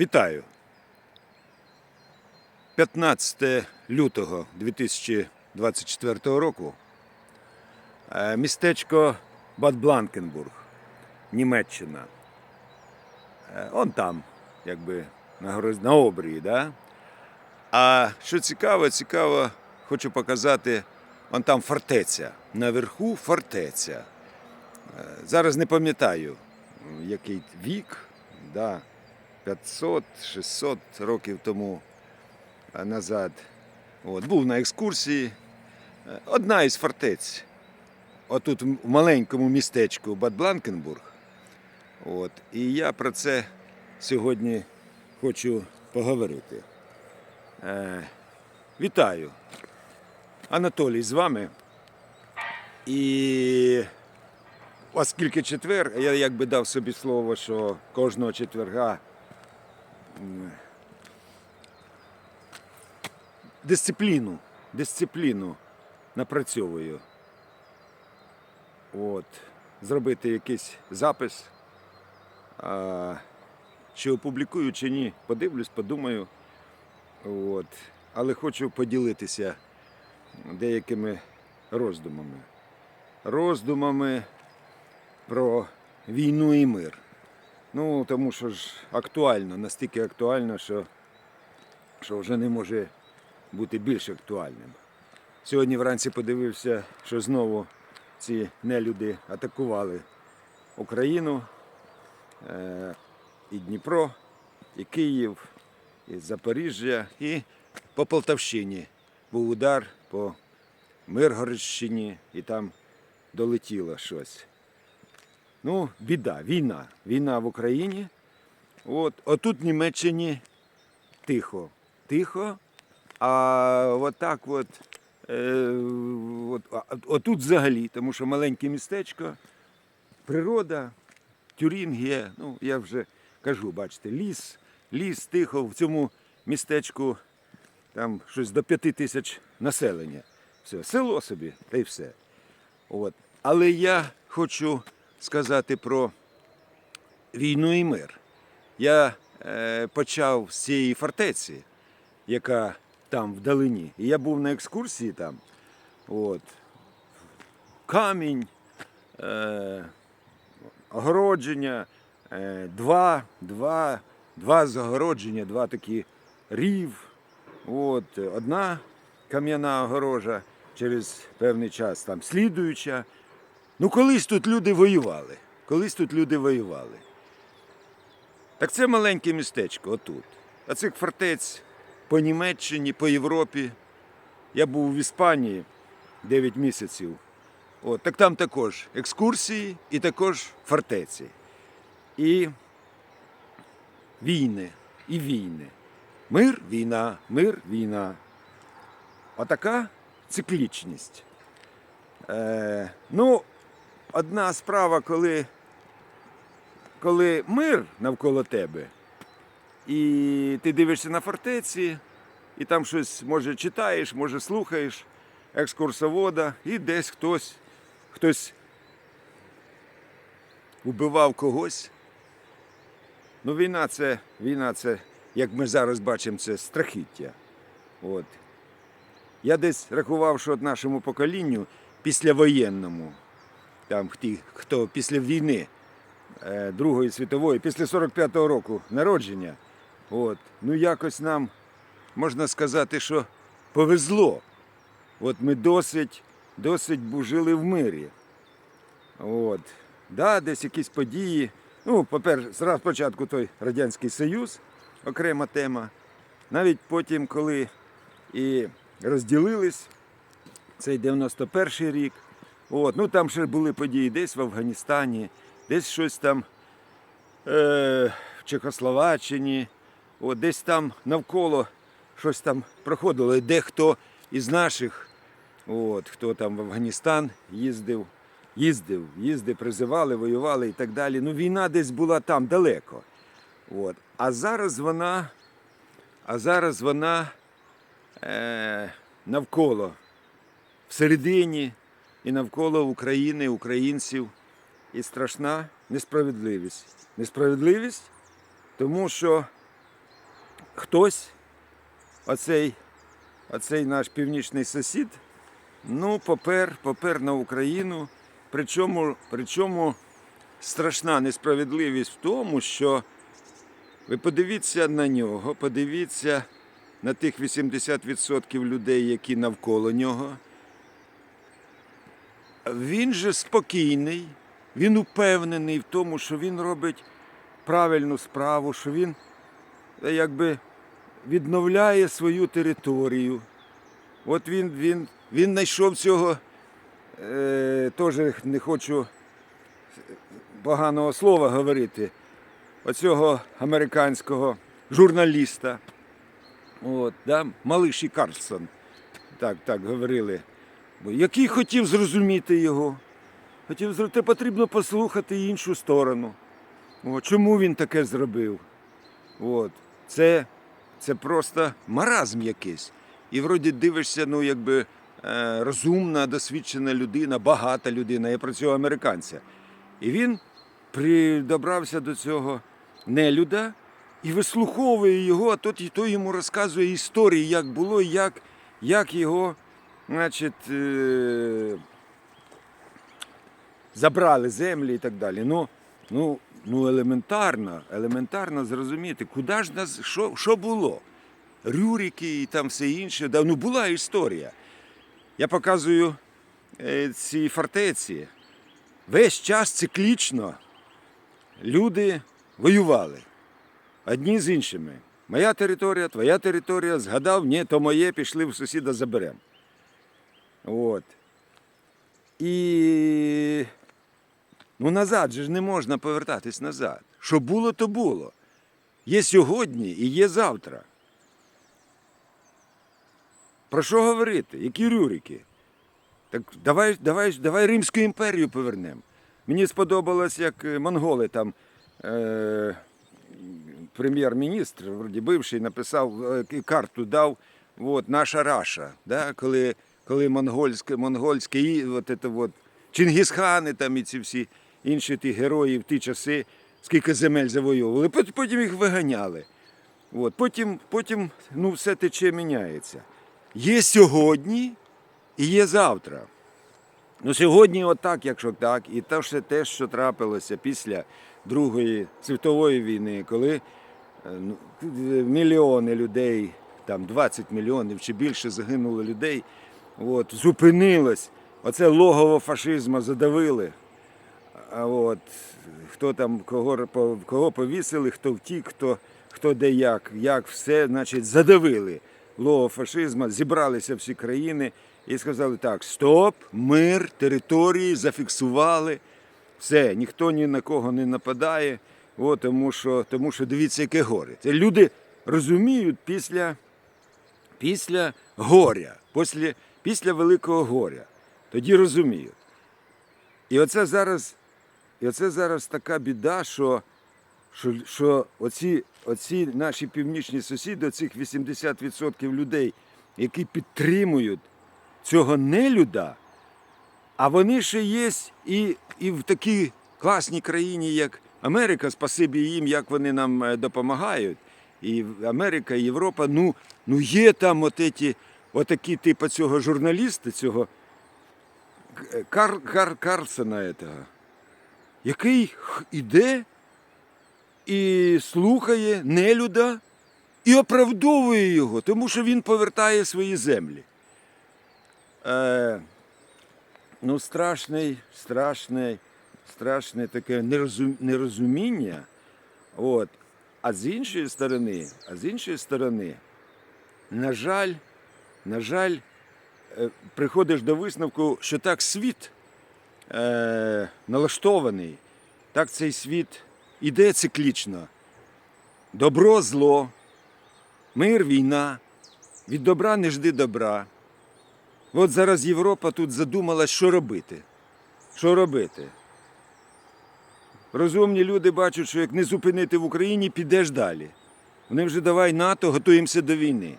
Вітаю. 15 лютого 2024 року. Е, Містечко Бад Бланкенбург, Німеччина. Е, Он там, якби на, на обрії, да? А що цікаво, цікаво, хочу показати, он там фортеця. Наверху фортеця. Е, Зараз не пам'ятаю, який вік, да, 500-600 років тому е, назад. От, був на екскурсії. Е, Одна із фортець. Отут в маленькому містечку Бад Бланкенбург. От, і я про це сьогодні хочу поговорити. Е, вітаю. Анатолій з вами. І оскільки четвер, я якби дав собі слово, що кожного четверга дисципліну, дисципліну напрацьовую. От, зробити якийсь запис. А, чи опублікую, чи ні, подивлюсь, подумаю. От. Але хочу поділитися деякими роздумами. Роздумами про війну і мир. Ну, тому що ж актуально, настільки актуально, що, що вже не може бути більш актуальним. Сьогодні вранці подивився, що знову ці нелюди атакували Україну, е, і Дніпро, і Київ, і Запоріжжя, і по Полтавщині був удар по Миргородщині, і там долетіло щось. Ну, біда, війна. Війна в Україні. От, отут в Німеччині тихо. Тихо. А отак от, е, от, отут взагалі, тому що маленьке містечко, природа, Тюрінгія, ну я вже кажу, бачите, ліс, ліс, тихо, в цьому містечку там щось до п'яти тисяч населення. Все, село собі, та й все. От. Але я хочу сказати про війну і мир. Я е, почав з цієї фортеці, яка там вдалині. І я був на екскурсії там. От. Камінь, е, огородження, е, два, два, два загородження, два такі рів. От, одна кам'яна огорожа через певний час там слідуюча. Ну, колись тут люди воювали. Колись тут люди воювали. Так це маленьке містечко отут. А цих фортець по Німеччині, по Європі. Я був в Іспанії 9 місяців. От, так там також екскурсії і також фортеці. І війни, і війни. Мир, війна, мир, війна. Отака циклічність. Е, ну, одна справа, коли, коли мир навколо тебе, і ти дивишся на фортеці, і там щось може читаєш, може слухаєш екскурсовода, і десь хтось, хтось убивав когось. Ну, війна це, війна це, як ми зараз бачимо, це страхіття. От. Я десь рахував, що от нашому поколінню післявоєнному, там ті, хто після війни е, Другої світової, після 45-го року народження, от, ну якось нам можна сказати, що повезло. От ми досить, досить жили в мирі. От. Да, десь якісь події. Ну, по-перше, спочатку той Радянський Союз, окрема тема. Навіть потім, коли і розділились, цей 91-й рік. От, ну там ще були події десь в Афганістані, десь щось там е, в Чехословаччині, от, десь там навколо щось там проходило. І дехто із наших, от, хто там в Афганістан їздив, їздив, їздив, призивали, воювали і так далі. Ну, війна десь була там далеко. От. А зараз вона, а зараз вона е, навколо, всередині і навколо України, українців. І страшна несправедливість. Несправедливість, тому що хтось, оцей, оцей наш північний сусід, ну, попер, попер на Україну. Причому, причому страшна несправедливість в тому, що ви подивіться на нього, подивіться на тих 80% людей, які навколо нього. Він же спокійний, він упевнений в тому, що він робить правильну справу, що він е, якби відновляє свою територію. От він, він, він знайшов цього, е, теж не хочу поганого слова говорити, оцього американського журналіста. От, да? Малиші Карлсон, так, так говорили. Бо який хотів зрозуміти його. Хотів зрозуміти, потрібно послухати іншу сторону. О, чому він таке зробив? От. Це, це просто маразм якийсь. І вроді дивишся, ну, якби е, розумна, досвідчена людина, багата людина, я про цього американця. І він придобрався до цього нелюда і вислуховує його, а той, той йому розказує історії, як було, як, як його, значить, е, забрали землі і так далі. Ну, ну, ну елементарно, елементарно зрозуміти, куди ж нас, що, що було? Рюрики і там все інше. Да, ну була історія. Я показую е, ці фортеці. Весь час циклічно люди воювали одні з іншими. Моя територія, твоя територія, згадав, ні, то моє, пішли в сусіда заберемо. От. І ну, назад же ж не можна повертатись назад. Що було, то було. Є сьогодні і є завтра. Про що говорити? Які рюрики? Так давай, давай, давай Римську імперію повернемо. Мені сподобалось, як е, монголи там. Е- прем'єр-міністр, вроді бивший, написав е, карту дав. От, наша Раша, да, коли, коли монгольське, монгольське і от це от, Чингісхани там і ці всі інші ті герої в ті часи, скільки земель завойовували, потім їх виганяли. От, потім, потім ну, все тече міняється. Є сьогодні і є завтра. Ну, сьогодні отак, якщо так, і те, все те, що трапилося після Другої світової війни, коли е, ну, мільйони людей, там 20 мільйонів чи більше загинуло людей, от, зупинилось. Оце логово фашизму задавили. А от, хто там кого, кого повісили, хто втік, хто, хто де як, як все, значить, задавили логово фашизму, зібралися всі країни і сказали так: стоп, мир, території зафіксували. Все, ніхто ні на кого не нападає, о, тому, що, тому що дивіться, яке горе. Це люди розуміють після, після горя, після, після великого горя. Тоді розуміють. І оце зараз, і оце зараз така біда, що, що, що оці, оці наші північні сусіди, оцих 80% людей, які підтримують цього нелюда, а вони ще є і, і в такій класній країні, як Америка, спасибі їм, як вони нам е, допомагають. І Америка, і Європа. Ну, ну є там от еті, отакі типу цього журналіста, цього Кар, Кар, Карлсона, этого, який іде і слухає нелюда і оправдовує його, тому що він повертає свої землі. Е, ну, страшний, страшний, страшне таке нерозум, нерозуміння. От. А з іншої сторони, а з іншої сторони, на жаль, на жаль, е, приходиш до висновку, що так світ е, налаштований, так цей світ іде циклічно. Добро, зло, мир, війна, від добра не жди добра. От зараз Європа тут задумалась, що робити. Що робити? Розумні люди бачать, що як не зупинити в Україні, підеш далі. Вони вже давай НАТО, готуємося до війни.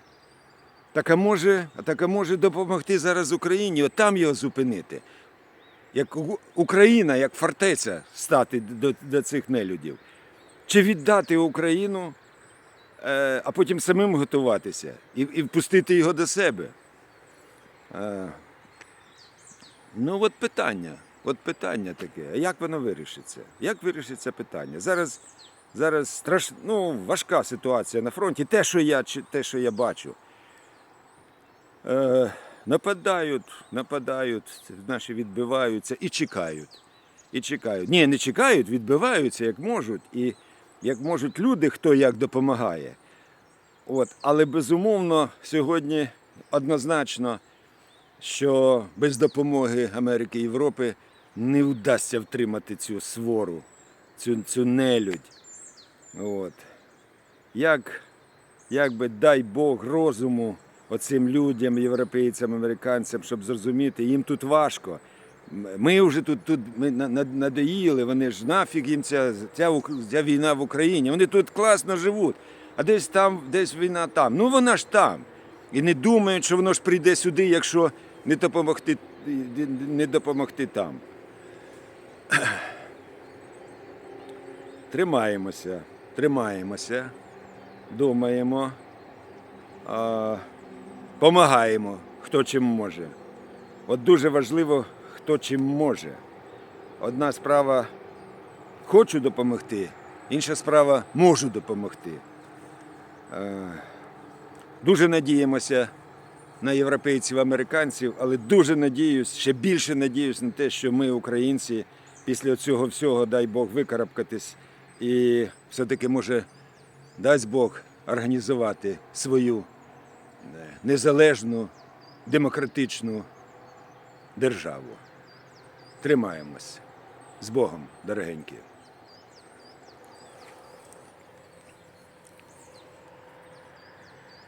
Так а може, так а може допомогти зараз Україні, от там його зупинити. Як Україна, як фортеця стати до, до цих нелюдів. Чи віддати Україну е, а потім самим готуватися і, і впустити його до себе. Е, ну, от питання. От питання таке. А як воно вирішиться? Як вирішиться питання? Зараз, зараз страш... ну, важка ситуація на фронті. Те, що я, те, що я бачу. Е, нападають, нападають, наші відбиваються і чекають. І чекають. Ні, не чекають, відбиваються як можуть. І як можуть люди, хто як допомагає. От. Але безумовно, сьогодні однозначно, що без допомоги Америки і Європи не вдасться втримати цю свору, цю, цю нелюдь. От. Як, як би дай Бог розуму оцим людям, європейцям, американцям, щоб зрозуміти, їм тут важко. Ми вже тут, тут ми на- на- надоїли, вони ж нафіг їм ця, ця, ця війна в Україні. Вони тут класно живуть, а десь там, десь війна там. Ну вона ж там. І не думають, що воно ж прийде сюди, якщо не допомогти, не допомогти там. Тримаємося, тримаємося, думаємо, а, помагаємо, хто чим може. От дуже важливо, хто чим може. Одна справа хочу допомогти, інша справа можу допомогти. Е, Дуже надіємося на європейців, американців, але дуже надіюсь, ще більше надіюсь на те, що ми, українці, після цього всього, дай Бог, викарабкатись і все-таки може, дасть Бог, організувати свою незалежну, демократичну державу. Тримаємось. З Богом, дорогенькі.